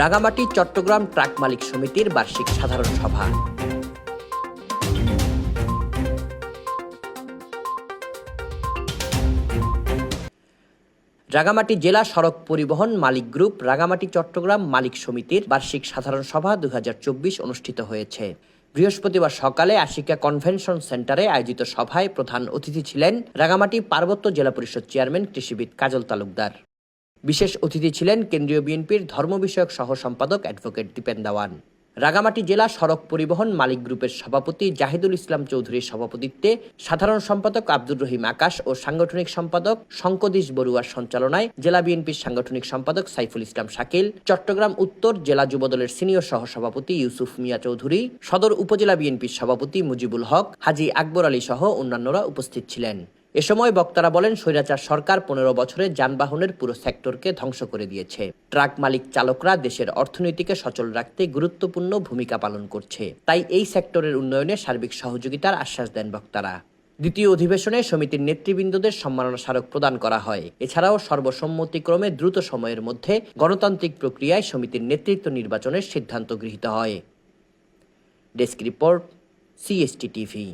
Rangamati, Chittagong truck মালিক সমিতির বার্ষিক সাধারণ সভা। রাঙামাটি জেলা সড়ক পরিবহন মালিক গ্রুপ, রাঙামাটি, চট্টগ্রাম মালিক সমিতির বার্ষিক সাধারণ সভা দু হাজার চব্বিশ অনুষ্ঠিত হয়েছে। বৃহস্পতিবার সকালে আশিকা কনভেনশন সেন্টারে আয়োজিত সভায় প্রধান অতিথি ছিলেন রাঙামাটি পার্বত্য জেলা পরিষদ চেয়ারম্যান কৃষিবিদ কাজল তালুকদার। বিশেষ অতিথি ছিলেন কেন্দ্রীয় বিএনপির ধর্ম বিষয়ক সহ সম্পাদক অ্যাডভোকেট দীপেন দাওয়ান। রাঙামাটি জেলা সড়ক পরিবহন মালিক গ্রুপের সভাপতি জাহিদুল ইসলাম চৌধুরীর সভাপতিত্বে সাধারণ সম্পাদক আব্দুর রহিম আকাশ ও সাংগঠনিক সম্পাদক শঙ্কদীশ বড়ুয়ার সঞ্চালনায় জেলা বিএনপির সাংগঠনিক সম্পাদক সাইফুল ইসলাম শাকিল, চট্টগ্রাম উত্তর জেলা যুবদলের সিনিয়র সহ সভাপতি ইউসুফ মিয়া চৌধুরী, সদর উপজেলা বিএনপির সভাপতি মুজিবুল হক, হাজি আকবর আলী সহ অন্যান্যরা উপস্থিত ছিলেন। এ সময় বক্তারা বলেন, স্বৈরাচার সরকার পনেরো বছরে যানবাহনের পুরো সেক্টরকে ধ্বংস করে দিয়েছে। ট্রাক মালিক চালকরা দেশের অর্থনীতিকে সচল রাখতে গুরুত্বপূর্ণ ভূমিকা পালন করছে। তাই এই সেক্টরের উন্নয়নে সার্বিক সহযোগিতার আশ্বাস দেন বক্তারা। দ্বিতীয় অধিবেশনে সমিতির নেতৃবৃন্দদের সম্মাননা স্মারক প্রদান করা হয়। এছাড়াও সর্বসম্মতিক্রমে দ্রুত সময়ের মধ্যে গণতান্ত্রিক প্রক্রিয়ায় সমিতির নেতৃত্ব নির্বাচনের সিদ্ধান্ত গৃহীত হয়। Desk report, CST TV.